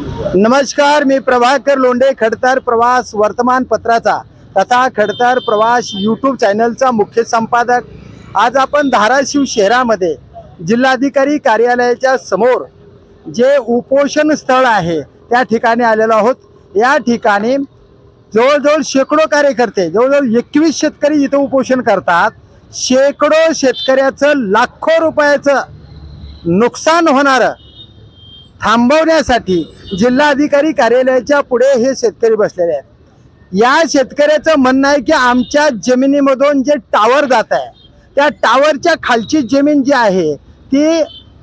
नमस्कार मी प्रभाकर लोंढे खडतर प्रवास वर्तमानपत्राचा तथा खडतर प्रवास यूट्यूब चॅनलचा मुख्य संपादक. आज आपण धाराशिव शहरामध्ये जिल्हाधिकारी कार्यालयाच्या समोर जे उपोषण स्थळ आहे त्या ठिकाणी आलेलो आहोत. या ठिकाणी जवळजवळ शेकडो कार्यकर्ते जवळजवळ एकवीस शेतकरी इथं उपोषण करतात. शेकडो शेतकऱ्याचं लाखो रुपयाचं नुकसान होणारं थांबवण्यासाठी जिल्हाधिकारी कार्यालयाच्या पुढे हे शेतकरी बसलेले आहेत. या शेतकऱ्याचं म्हणणं आहे की आमच्या जमिनीमधून जे टावर जात आहे त्या टावरच्या खालची जमीन जी आहे ती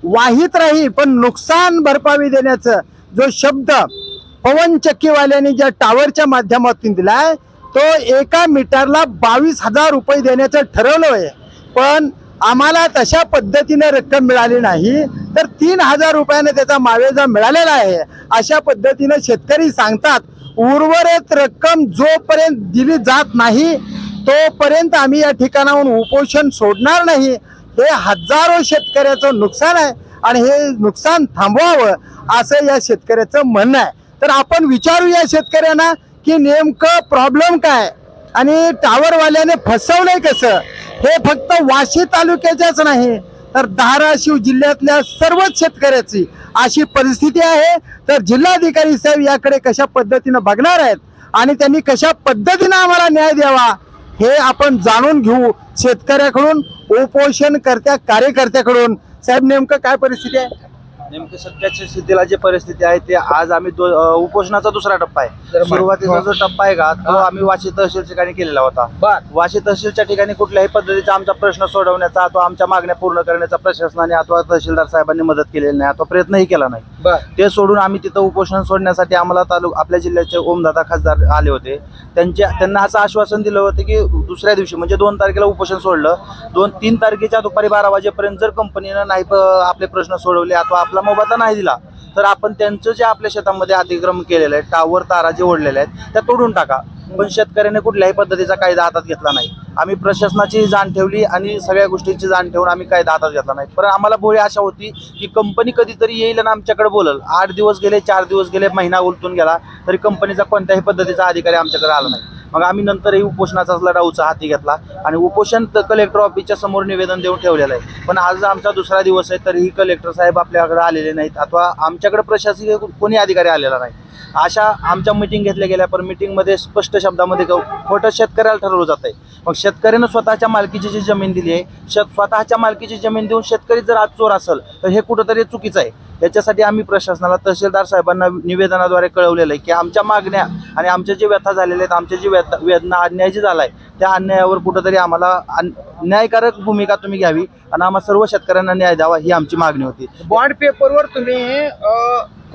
वाहित राहील पण नुकसान भरपाई देण्याचं जो शब्द पवनचक्कीवाल्यांनी ज्या टावरच्या माध्यमातून दिलाय तो एका मीटरला बावीस हजार रुपये देण्याचं ठरवलं आहे पण आम्हाला तशा पद्धतीने रक्कम मिळाली नाही तर तीन हजार रुपयाने त्याचा मावेजा मिळालेला आहे. अशा पद्धतीने शेतकरी सांगतात उर्वरित रक्कम जोपर्यंत दिली जात नाही तोपर्यंत आम्ही या ठिकाणाहून उपोषण सोडणार नाही. हे हजारो शेतकऱ्याचं नुकसान आहे आणि हे नुकसान थांबवावं असं या शेतकऱ्याचं म्हणणं आहे. तर आपण विचारू या शेतकऱ्यांना की नेमकं प्रॉब्लेम काय? आणि टावरवाल्याने फसवलंय कसं? हे फक्त वाशी तालुक्याच्याच नाही तर धाराशिव जिल्ह्यातल्या सर्वच शेतकऱ्याची अशी परिस्थिती आहे. तर जिल्हाधिकारी साहेब याकडे कशा पद्धतीनं बघणार आहेत आणि त्यांनी कशा पद्धतीनं आम्हाला न्याय द्यावा हे आपण जाणून घेऊ शेतकऱ्याकडून उपोषणकर्त्या कार्यकर्त्याकडून. साहेब नेमकं काय परिस्थिती आहे? नेमकं सध्याच्या स्थितीला जी परिस्थिती आहे ते आज आम्ही दो- अ, उपोषणाचा दुसरा टप्पा आहे. सुरुवातीचा जो टप्पा आहे का तो हा. आम्ही वाशी तहसील ठिकाणी केलेला होता. बर. वाशी तहसीलच्या ठिकाणी कुठल्याही पद्धतीचा आमचा प्रश्न सोडवण्याचा अथवा आमच्या मागण्या पूर्ण करण्याचा प्रशासनाने अथवा तहसीलदार साहेबांनी मदत केलेली नाही अथवा प्रयत्नही केला नाही. ते सोडून आम्ही तिथं उपोषण सोडण्यासाठी आम्हाला तालुक आपल्या जिल्ह्याचे ओमदादा खासदार आले होते. त्यांच्या त्यांना असं आश्वासन दिलं होतं की दुसऱ्या दिवशी म्हणजे दोन तारखेला उपोषण सोडलं. दोन तीन तारखेच्या दुपारी बारा वाजेपर्यंत जर कंपनीनं नाही प- आपले प्रश्न सोडवले अथवा आपला मोबदला नाही दिला तर आपण त्यांचं जे आपल्या शेतामध्ये अतिक्रमण केलेलं आहे टावर तारा जे ओढलेले आहेत त्या तोडून टाका. पण शेतकऱ्याने कुठल्याही पद्धतीचा कायदा हातात घेतला नाही. आम्ही प्रशासनाची जाण ठेवली आणि सगळ्या गोष्टींची जाण ठेवून आम्ही कायदा हातात घेतला नाही. पण आम्हाला भोळी आशा होती की कंपनी कधीतरी येईल आणि आमच्याकडे बोलल. आठ दिवस गेले चार दिवस गेले महिना उलटून गेला तरी कंपनीचा कोणत्याही पद्धतीचा अधिकारी आमच्याकडे आला नाही. मग आम्ही नंतरही उपोषणाचा लढा उचा हाती घेतला आणि उपोषण कलेक्टर ऑफिसच्या समोर निवेदन देऊन ठेवलेलं आहे. पण आज आमचा दुसरा दिवस आहे तरीही कलेक्टर साहेब आपल्याकडे आलेले नाहीत अथवा आमच्याकडे प्रशासकीय कोणी अधिकारी आलेला नाही. अशा आमच्या मिटिंग घेतल्या गेल्या पण मिटिंगमध्ये स्पष्ट शब्दामध्ये खोटं शेतकऱ्याला ठरवलं जात आहे मग शेतकऱ्यानं स्वतःच्या मालकीची जी जमीन दिली आहे शेत स्वतःच्या मालकीची जमीन देऊन शेतकरी जर आज चोर असेल तर हे कुठंतरी चुकीचं आहे. याच्यासाठी आम्ही प्रशासनाला तहसीलदार साहेबांना निवेदनाद्वारे कळवलेलं आहे की आमच्या मागण्या आणि आमच्या जे व्यथा झालेल्या आहेत आमच्या जी व्यथा वेदना अन्याय जे झाला आहे त्या अन्यायावर कुठंतरी आम्हाला न्यायकारक भूमिका तुम्ही घ्यावी आणि आम्हाला सर्व शेतकऱ्यांना न्याय द्यावा ही आमची मागणी होती. बॉन्ड पेपरवर तुम्ही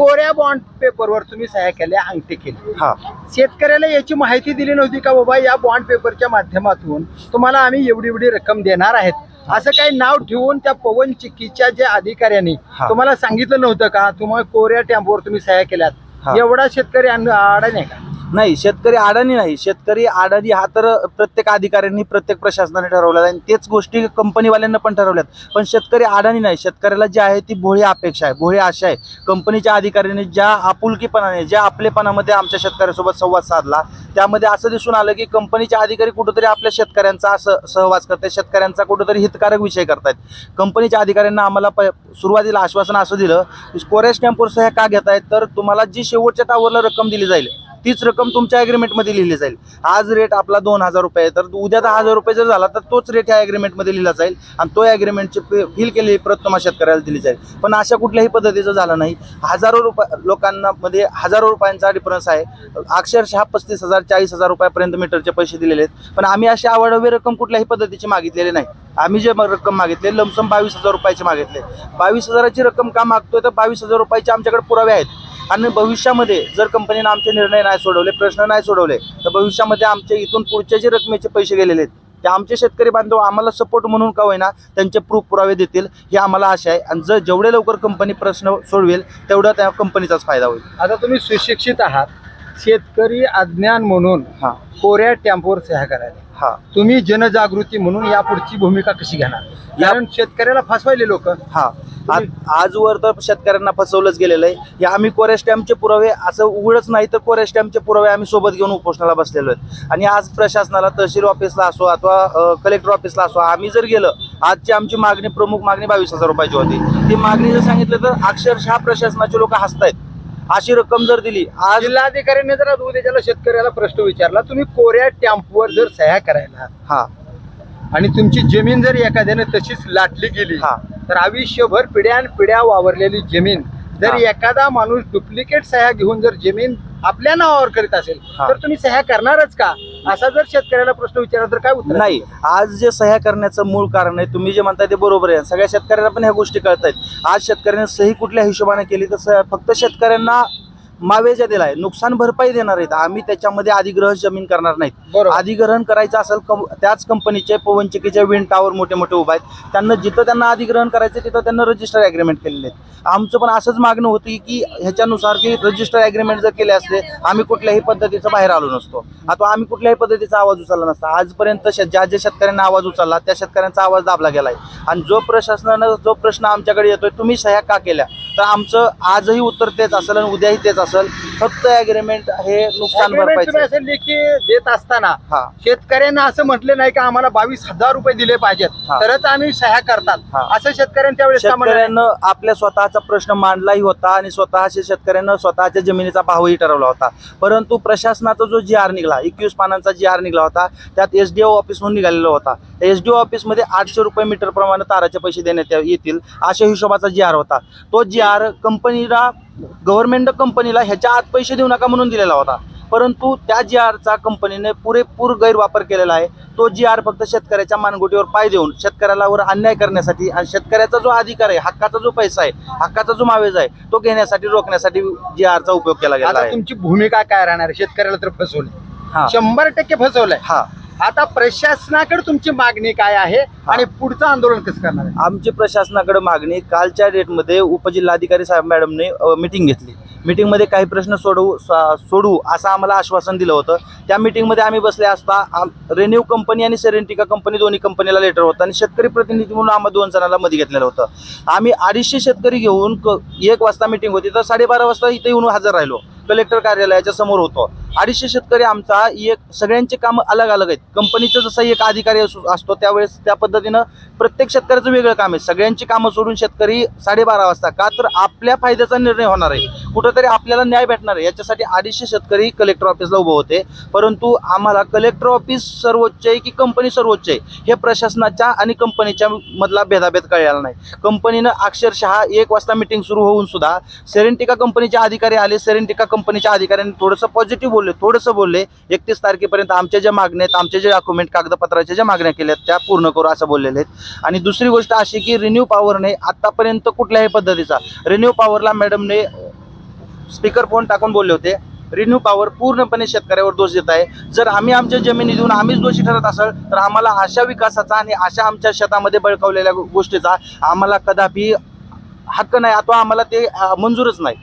कोऱ्या बॉन्ड पेपरवर तुम्ही सह्या केल्या अंगठी केली. हा. शेतकऱ्याला याची माहिती दिली नव्हती का बाबा या बॉन्ड पेपरच्या माध्यमातून तुम्हाला आम्ही एवढी एवढी रक्कम देणार आहेत? असं काही नाव ठेवून त्या पवन चिक्कीच्या ज्या अधिकाऱ्यांनी. तुम्हाला सांगितलं नव्हतं का तुम्हाला कोऱ्या टॅम्पवर तुम्ही सह्या केल्यात. एवढा शेतकरी अन- अडाणी आहे का? नाही शेतकरी अडाणी नाही. शेतकरी अडाणी हा तर प्रत्येक अधिकाऱ्यांनी प्रत्येक प्रशासनाने ठरवला आणि तेच गोष्टी कंपनीवाल्यांना पण ठरवल्यात. पण शेतकरी अडाणी नाही. शेतकऱ्याला जी आहे ती भोळी अपेक्षा आहे. भोळी आशा आहे. कंपनीच्या अधिकाऱ्यांनी ज्या आपुलकीपणाने ज्या आपलेपणामध्ये आमच्या शेतकऱ्यासोबत संवाद साधला त्यामध्ये असं दिसून आलं की कंपनीचे अधिकारी कुठंतरी आपल्या शेतकऱ्यांचा असं सहवास करतात शेतकऱ्यांचा कुठंतरी हितकारक विषय करतायत. कंपनीच्या अधिकाऱ्यांना आम्हाला प सुरुवातीला आश्वासन असं दिलं कोरेश कॅम्पोर्स ह्या का का घेतायत? तर तुम्हाला जी शेवटच्या टावरला रक्कम दिली जाईल तीच रक्कम तुमच्या ॲग्रीमेंटमध्ये लिहिली जाईल. आज रेट आपला दोन हजार रुपये आहे. तर उद्या दहा हजार रुपये जर झाला तर तोच रेट ह्या ॲग्रीमेंटमध्ये लिहिला जाईल. आणि तो ॲग्रीमेंटची फिल केलेली प्रत तुम्हाला शेतकऱ्याला दिली जाईल. पण अशा कुठल्याही पद्धतीचं झालं नाही. हजारो रुपये लोकांना मध्ये हजारो रुपयांचा डिफरन्स आहे. अक्षरशः पस्तीस हजार चाळीस हजार रुपयापर्यंत मीटरचे पैसे दिलेले आहेत. पण आम्ही अशी आवडवी रक्कम कुठल्याही पद्धतीची मागितलेली नाही. आम्ही जे रक्कम मागितले लमसम बावीस हजार रुपयाचे मागितले. बावीस हजाराची रक्कम का मागतोय? तर बावीस हजार रुपयाचे आमच्याकडे पुरावे आहेत. आणि भविष्यामध्ये जर कंपनीनं आमचे निर्णय नाही सोडवले प्रश्न नाही सोडवले तर भविष्यामध्ये आमचे इथून पुढचे जे रकमेचे पैसे गेलेले आहेत ते आमचे शेतकरी बांधव आम्हाला सपोर्ट म्हणून का होईना त्यांचे प्रूफ पुरावे देतील ही आम्हाला आशा आहे. आणि जर जेवढे लवकर कंपनी प्रश्न सोडवेल तेवढा त्या कंपनीचाच फायदा होईल. आता तुम्ही सुशिक्षित आहात. शेतकरी अज्ञान म्हणून हा. कोऱ्या टेम्पोवर सह्या करायला. हा. तुम्ही जनजागृती म्हणून या पुढची भूमिका कशी घेणार? कारण शेतकऱ्याला फसवायले लोक. हा. आ- आजवर तर शेतकऱ्यांना फसवलंच गेलेलं आहे. हे आम्ही कोऱ्या स्टॅम्पचे पुरावे असं उघडच नाही तर कोऱ्या स्टॅम्पचे पुरावे आम्ही सोबत घेऊन उपोषणाला बसलेलो आहेत. आणि आज प्रशासनाला तहसील ऑफिसला असो अथवा कलेक्टर ऑफिसला असो आम्ही जर गेलं आजची आमची मागणी प्रमुख मागणी बावीस हजार रुपयाची होती. ती मागणी जर सांगितलं तर अक्षरशः प्रशासनाचे लोक हसतायत. अशी रक्कम जर दिली आज जिल्हाधिकाऱ्यांनी जर उद्याच्याला शेतकऱ्याला प्रश्न विचारला तुम्ही कोऱ्या टेम्पोवर जर सह्या करायला हा आणि तुमची जमीन जर एखाद्याने तशीच लाटली गेली हा. तर आयुष्यभर पिढ्यान पिढ्या वावरलेली जमीन जर हा. एखादा माणूस डुप्लिकेट सह्या घेऊन जर जमीन आपल्या नावावर करीत असेल हा. तर तुम्ही सह्या करणारच का असा जर शेतकऱ्याला प्रश्न विचारला तर काय उत्तर? नाही आज जे सह्या करण्याचं मूळ कारण आहे तुम्ही जे म्हणताय ते बरोबर आहे. सगळ्या शेतकऱ्यांना पण ह्या गोष्टी कळत आहेत आज शेतकऱ्यांनी सही कुठल्या हिशोबाने केली तर फक्त शेतकऱ्यांना मावेजा दिलाय. नुकसान भरपाई देणार आहेत. आम्ही त्याच्यामध्ये अधिग्रहण जमीन करणार नाहीत. बरोबर. अधिग्रहण करायचं असेल कं- त्याच कंपनीचे पवनचक्कीचे विंड टावर मोठे मोठे उभा आहेत. त्यांना जिथं त्यांना अधिग्रहण करायचं तिथं त्यांना रजिस्टर ॲग्रीमेंट केलेले आहेत. आमचं पण असंच मागणं होती की ह्याच्यानुसार की रजिस्टर ॲग्रीमेंट जर केले असते आम्ही कुठल्याही पद्धतीचं बाहेर आलो नसतो. आता आम्ही कुठल्याही पद्धतीचा आवाज उचलला नसता. आजपर्यंत शे- ज्या ज्या शेतकऱ्यांना आवाज उचलला त्या शेतकऱ्यांचा आवाज दाबला गेलाय. आणि जो प्रशासनानं जो प्रश्न आमच्याकडे येतोय तुम्ही सह्या का केल्या? तर आमचं आजही उत्तर तेच असेल आणि उद्याही तेच असेल. फक्त ॲग्रीमेंट हे नुकसान लेखी देत असताना हा. शेतकऱ्यांना असं म्हटलं नाही की आम्हाला बावीस हजार रुपये दिले पाहिजेत. हा. तरच आम्ही सह्या करतात. हा. असं शेतकऱ्यांच्या वेळेस का म्हणलं नाही? शेतकऱ्यांना आपल्या स्वतःचा प्रश्न मांडलाही होता आणि स्वतःच्या शेतकऱ्यांना स्वतःच्या जमिनीचा भावही ठरवला होता. परंतु प्रशासनाचा जो जी आर निघाला एकवीस पानांचा जी आर निघाला होता त्यात एस डी ओ ऑफिस म्हणून निघालेला होता. एस डी ओ ऑफिसमध्ये आठशे रुपये मीटर प्रमाणे ताराचे पैसे देण्यात येतील अशा हिशोबाचा जी आर होता. तो जी आर कंपनीला गव्हर्नमेंट कंपनीला ह्याच्या आत पैसे देऊ नका म्हणून दिलेला होता. परंतु त्या जी आरचा कंपनीने पुरेपूर गैरवापर केलेला आहे. तो जी आर फक्त शेतकऱ्याच्या मानगुटीवर पाय देऊन शेतकऱ्यालावर अन्याय करण्यासाठी आणि शेतकऱ्याचा जो अधिकार आहे हक्काचा जो पैसा आहे हक्काचा जो मावेज आहे तो घेण्यासाठी रोखण्यासाठी जी आरचा उपयोग केला गेला आता आहे. तुमची भूमिका काय राहणार? आहे? शेतकऱ्याला तर फसवले हा. शंभर टक्के फसवलंय. हा. आता प्रशासनाकडे तुमची मागणी काय आहे आणि पुढचं आंदोलन कसं करणार आहे? आमची प्रशासनाकडे मागणी कालच्या डेटमध्ये उपजिल्हाधिकारी साहेब मॅडमने मिटिंग घेतली. मिटिंगमध्ये काही प्रश्न सोडवू सोडवू असं आम्हाला आश्वासन दिलं होतं. त्या मिटिंगमध्ये आम्ही बसले असता रेन्यू कंपनी आणि सेरेंटिका कंपनी दोन्ही कंपनीला लेटर होतं आणि शेतकरी प्रतिनिधी म्हणून आम्हाला दोन जणांना मध्ये घेतलेलं होतं. आम्ही अडीचशे शेतकरी घेऊन क- एक वाजता मिटिंग होती तर साडेबारा वाजता इथे येऊन हजर राहिलो. कलेक्टर कार्यालयाच्या समोर होतो. अडीचशे शेतकरी आमचा एक सगळ्यांचे काम अलग अलग आहेत. कंपनीचं जसं एक अधिकारी असो- असतो त्यावेळेस त्या पद्धतीनं प्रत्येक शेतकऱ्याचं वेगळं काम आहे. सगळ्यांची कामं सोडून शेतकरी साडेबारा वाजता. का तर आपल्या फायद्याचा निर्णय होणार आहे. कुठंतरी आपल्याला न्याय भेटणार आहे. याच्यासाठी अडीचशे शेतकरी कलेक्टर ऑफिसला उभं होते. परंतु आम्हाला कलेक्टर ऑफिस सर्वोच्च आहे की कंपनी सर्वोच्च आहे? हे प्रशासनाच्या आणि कंपनीच्या मधला भेदाभेद कळलेला नाही. कंपनीनं अक्षरशः एक वाजता मिटिंग सुरू होऊन सुद्धा सेरेंटिका कंपनीचे अधिकारी आले. सेरेंटिका कंपनीच्या अधिकाऱ्यांनी थोडंसं पॉझिटिव्ह बोलले थोडंसं बोलले एकतीस तारखेपर्यंत आमच्या ज्या मागण्या आहेत आमचे जे डॉक्युमेंट कागदपत्राच्या ज्या मागण्या केल्या आहेत त्या पूर्ण करू असं बोललेले आहेत. आणि दुसरी गोष्ट अशी की रिन्यू पॉवरने आत्तापर्यंत कुठल्याही पद्धतीचा रिन्यू पॉवरला मॅडमने स्पीकर फोन टाकून बोलले होते. रिन्यू पॉवर पूर्णपणे शेतकऱ्यावर दोष देत आहे. जर आम्ही आमच्या जमिनी देऊन आम्हीच दोषी ठरत असेल तर आम्हाला अशा विकासाचा आणि अशा आमच्या शेतामध्ये बळकावलेल्या गोष्टीचा आम्हाला कदापि हक्क नाही अथवा आम्हाला ते मंजूरच नाही.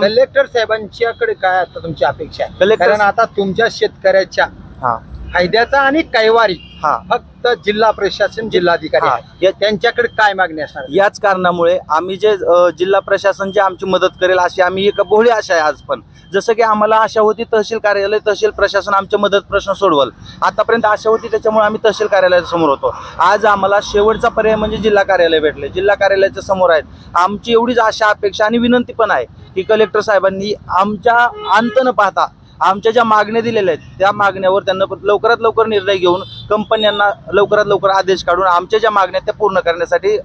कलेक्टर साहेबांच्याकडे काय आता तुमची अपेक्षा आहे? कलेक्टर- कारण आता तुमच्या शेतकऱ्याच्या हा. फायद्याचा आणि कैवारी. हा. फक्त जिल्हा प्रशासन जिल्हाधिकारी. हा. आहे. या- त्यांच्याकडे काय मागणी असणार? याच कारणामुळे आम्ही जे अ, जिल्हा प्रशासन जे आमची मदत करेल अशी आम्ही एक भोळी आशा आहे आज पण. जसं की आम्हाला आशा होती तहसील कार्यालय तहसील प्रशासन आमच्या मदत प्रश्न सोडवल. आतापर्यंत आशा होती त्याच्यामुळे आम्ही तहसील कार्यालयाच्या समोर होतो. आज आम्हाला शेवटचा पर्याय म्हणजे जिल्हा कार्यालय भेटले. जिल्हा कार्यालयाच्या समोर आहेत. आमची एवढीच आशा अपेक्षा आणि विनंती पण आहे की कलेक्टर साहेबांनी आमच्या अंत न पाहता आमच्या ज्या मागण्या दिलेल्या आहेत त्या मागण्यावर त्यांना लवकरात लवकर निर्णय घेऊन कंपन्यांना लवकरात लवकर आदेश काढून आमच्या ज्या मागण्या त्या पूर्ण करण्यासाठी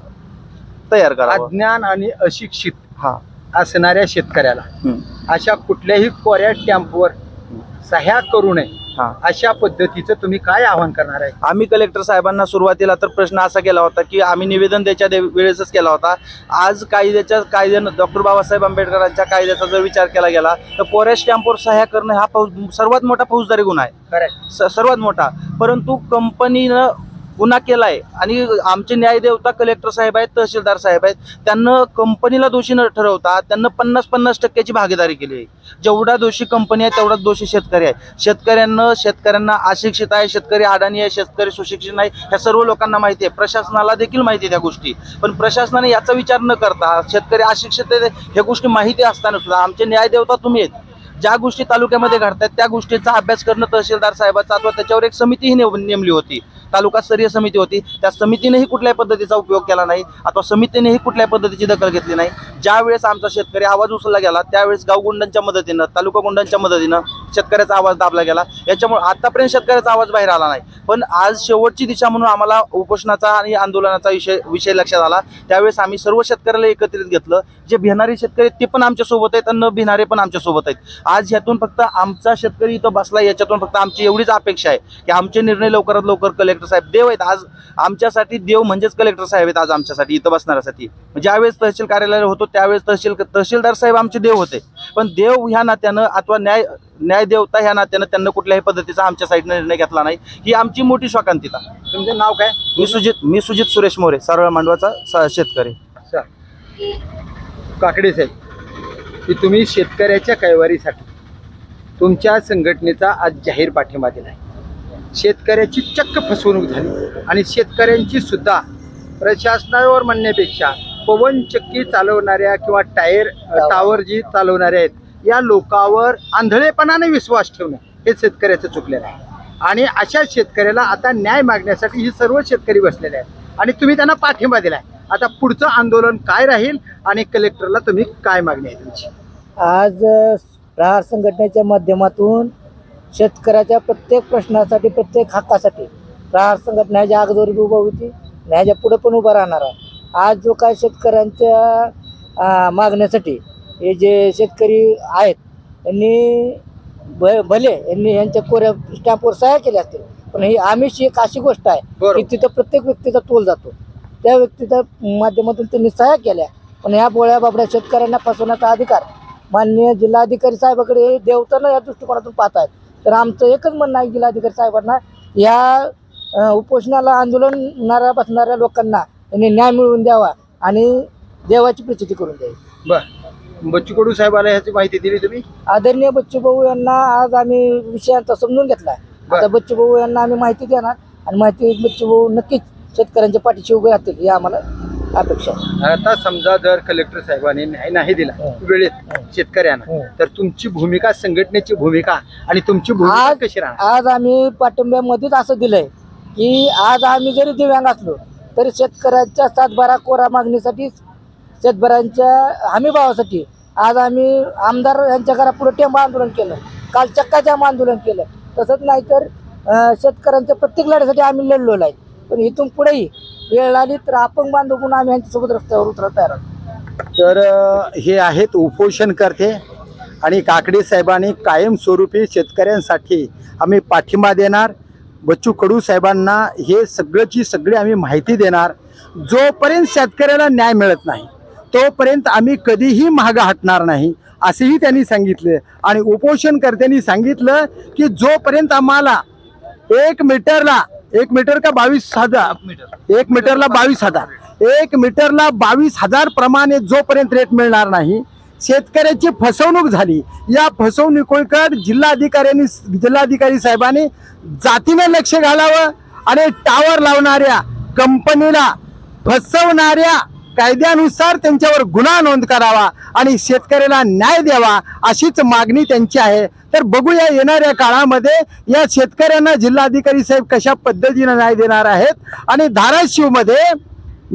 तयार करावं. अज्ञान आणि अशिक्षित हा. असणाऱ्या शेतकऱ्याला. अशा कुठल्याही कोऱ्या टॅम्पवर सह्या करू नये. हा. अशा पद्धतीचं तुम्ही काय आवाहन करणार आहे? आम्ही कलेक्टर साहेबांना सुरुवातीला तर प्रश्न असा केला होता की आम्ही निवेदन द्यायच्या दे- वेळेसच केला होता. आज कायद्याच्या कायद्यानं डॉक्टर बाबासाहेब आंबेडकरांच्या कायद्याचा जर विचार केला गेला तर कोऱ्या स्टॅम्पवर सह्या करणं हा फौज सर्वात मोठा फौजदारी गुन्हा आहे. खरंय. स- सर्वात मोठा. परंतु कंपनीनं गुन्हा केलाय. आणि आमचे न्यायदेवता कलेक्टर साहेब आहेत तहसीलदार साहेब आहेत त्यांना कंपनीला दोषी न ठरवता त्यांना पन्नास पन्नास टक्क्याची भागीदारी केली आहे. जेवढा दोषी कंपनी आहे तेवढाच दोषी शेतकरी आहे. शेतकऱ्यांना शेतकऱ्यांना अशिक्षित आहे शेतकरी अडाणी आहे शेतकरी सुशिक्षित नाही ह्या सर्व लोकांना माहिती आहे. प्रशासनाला देखील माहिती आहे त्या गोष्टी. पण प्रशासनाने याचा विचार न करता शेतकरी अशिक्षित आहे ह्या गोष्टी माहिती असताना सुद्धा आमचे न्यायदेवता तुम्ही आहेत. ज्या गोष्टी तालुक्यामध्ये घडतात त्या गोष्टीचा अभ्यास करणं तहसीलदार साहेबाचा अथवा त्याच्यावर एक समितीही नेम- नेमली होती. तालुकास्तरीय समिती होती. त्या समितीनेही कुठल्याही पद्धतीचा उपयोग केला नाही अथवा समितीनेही कुठल्याही पद्धतीची दखल घेतली नाही. ज्यावेळेस आमचा शेतकरी आवाज उचलला गेला त्यावेळेस गावगुंडांच्या मदतीनं तालुका गुंडांच्या मदतीनं शेतकऱ्याचा आवाज दाबला गेला. याच्यामुळे आतापर्यंत शेतकऱ्याचा आवाज बाहेर आला नाही. पण आज शेवटची दिशा म्हणून आम्हाला उपोषणाचा आणि आंदोलनाचा विषय विषय लक्षात आला. त्यावेळेस आम्ही सर्व शेतकऱ्याला एकत्रित घेतलं. जे भिणारे शेतकरी आहेत ते पण आमच्यासोबत आहेत आणि न भिणारे पण आमच्यासोबत आहेत. आज ह्यातून फक्त आमचा शेतकरी इथं बसला याच्यातून फक्त आमची एवढीच अपेक्षा आहे की आमचे निर्णय लवकरात लवकर कलेक्टर साहेब देव आहेत. आज आमच्यासाठी देव म्हणजेच कलेक्टर साहेब आहेत आज आमच्यासाठी इथं बसणाऱ्यासाठी. ज्यावेळेस तहसील कार्यालय होतो त्यावेळेस तहसील तहसीलदार साहेब आमचे देव होते. पण देव ह्या नात्यानं अथवा न्याय न्यायदेवता ह्या नात्यानं त्यांना कुठल्याही पद्धतीचा आमच्या साईडनं निर्णय घेतला नाही. ही आमची मोठी शोकांतिता तुमचं नाव काय? मी सुजित मी सुजित सुरेश मोरे सारोळा मांडवाचा शेतकरी. काकडे साहेब की तुम्ही शेतकऱ्याच्या कैवारीसाठी तुमच्या संघटनेचा आज जाहीर पाठिंबा दिलाय. शेतकऱ्याची चक्क फसवणूक झाली आणि शेतकऱ्यांची सुद्धा प्रशासनावर म्हणण्यापेक्षा पवनचक्की चालवणाऱ्या किंवा टायर टावर. जी चालवणाऱ्या आहेत या लोकावर आंधळेपणाने विश्वास ठेवणं हे शेतकऱ्याचं चुकलेलं आहे. आणि अशा शेतकऱ्याला आता न्याय मागण्यासाठी ही सर्व शेतकरी बसलेले आहेत. आणि तुम्ही त्यांना पाठिंबा दिला आहे आता पुढचं आंदोलन काय राहील आणि कलेक्टरला तुम्ही काय मागणी आहे तुमची? आज प्रहार संघटनेच्या माध्यमातून शेतकऱ्याच्या प्रत्येक प्रश्नासाठी प्रत्येक हक्कासाठी प्रहार संघटना ह्याच्या अगोदर बी उभा होती. आणि ह्याच्या पुढे पण उभा राहणार आहे. आज जो काय शेतकऱ्यांच्या मागण्यासाठी हे जे शेतकरी आहेत त्यांनी भ भले यांनी यांच्या कोऱ्या स्टॅम्पवर सह्या केल्या असतील पण ही आमिष ही एक अशी गोष्ट आहे. की तिथं प्रत्येक व्यक्तीचा तोल जातो. त्या व्यक्तीच्या माध्यमातून त्यांनी सह्या केल्या पण ह्या बोळ्या बाबड्या शेतकऱ्यांना फसवण्याचा अधिकार माननीय जिल्हाधिकारी साहेबाकडे देवताना या दृष्टिकोनातून पाहत आहेत. तर आमचं एकच म्हणणं आहे जिल्हाधिकारी साहेबांना या उपोषणाला आंदोलनाला बसणाऱ्या लोकांना त्यांनी न्याय मिळवून द्यावा आणि देवाची प्रचिती करून द्यावी. बर. बच्चू कडू साहेबाला ह्याची माहिती दिली तुम्ही आदरणीय बच्चू भाऊ यांना आज आम्ही विषयांचा समजून घेतला. आता बच्चू भाऊ यांना आम्ही माहिती देणार आणि माहिती बच्चू भाऊ नक्कीच शेतकऱ्यांच्या पाठीशी उभे राहतील ही आम्हाला अपेक्षा आहे आता समजा जर कलेक्टर साहेबांनी न्याय नाही दिला हो. वेळेत हो. शेतकऱ्यांना हो. तर तुमची भूमिका संघटनेची भूमिका आणि तुमची भूमिका आज कशी राहणार आज आम्ही पाठिंब्यामध्येच असं दिलंय की आज आम्ही जरी दिव्यांग असलो तरी शेतकऱ्यांच्या सातबारा कोरा मागणीसाठी शेतकऱ्यांच्या हमीभावासाठी आज आम्ही आमदार यांच्या घरापुढे टेंबा आंदोलन केलं. काल चक्काजाम आंदोलन केलं. तसंच नाही तर शेतकऱ्यांच्या प्रत्येक लढ्यासाठी आम्ही लढलो आहे. पण इथून पुढेही वेळ आली तर अपंग बांधव म्हणून आम्ही यांच्यासोबत रस्त्यावर उतरत तयार तर हे आहेत उपोषणकर्ते आणि काकडे साहेबांनी कायमस्वरूपी शेतकऱ्यांसाठी आम्ही पाठिंबा देणार. बच्चू कडू साहेबांना हे सगळंची सगळी आम्ही माहिती देणार. जोपर्यंत शेतकऱ्याला न्याय मिळत नाही तोपर्यंत आम्ही कधीही मागं हटणार नाही असेही त्यांनी सांगितले. आणि उपोषणकर्त्यांनी सांगितलं की जोपर्यंत आम्हाला एक मीटरला एक मीटर का बावीस हजार एक मीटरला बावीस हजार एक मीटरला बावीस हजार प्रमाणे जोपर्यंत रेट मिळणार नाही शेतकऱ्याची फसवणूक झाली. या फसवणुकीकडे जिल्हाधिकाऱ्यांनी जिल्हाधिकारी साहेबांनी जातीनं लक्ष घालावं आणि टावर लावणाऱ्या कंपनीला फसवणाऱ्या कायद्यानुसार त्यांच्यावर गुन्हा नोंद करावा आणि शेतकऱ्याला न्याय द्यावा अशीच मागणी त्यांची आहे. तर बघूया येणाऱ्या काळामध्ये या शेतकऱ्यांना जिल्हाधिकारी साहेब कशा पद्धतीनं न्याय देणार आहेत आणि धाराशिवमध्ये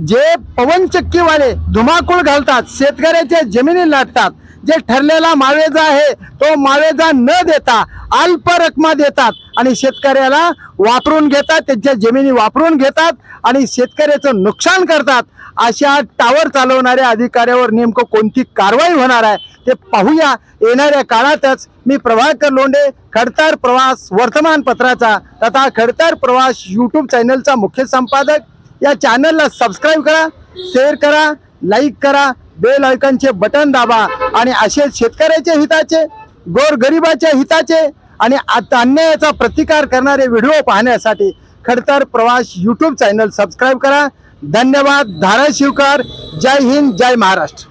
जे पवनचक्कीवाले धुमाकूळ घालतात शेतकऱ्याच्या जमिनी लाटतात जे ठरलेला मावेजा आहे तो मावेजा न देता अल्प रकमा देतात आणि शेतकऱ्याला वापरून घेतात त्यांच्या जमिनी वापरून घेतात. आणि शेतकऱ्याचं नुकसान करतात अशा टावर चालवणाऱ्या अधिकाऱ्यावर नेमकं कोणती कारवाई होणार आहे ते पाहूया. येणाऱ्या काळातच मी प्रभाकर लोंढे खडतार प्रवास वर्तमानपत्राचा तथा खडतार प्रवास यूट्यूब चॅनलचा मुख्य संपादक. या चॅनलला सबस्क्राईब करा शेअर करा लाईक करा बेल आयकॉनचे बटन दाबा आणि असे शेतकऱ्याच्या हिताचे गोरगरिबाच्या हिताचे आणि अन्यायाचा प्रतिकार करणारे व्हिडिओ पाहण्यासाठी खडतर प्रवास यूट्यूब चॅनल सबस्क्राईब करा. धन्यवाद. धाराशिवकर. जय हिंद. जय महाराष्ट्र.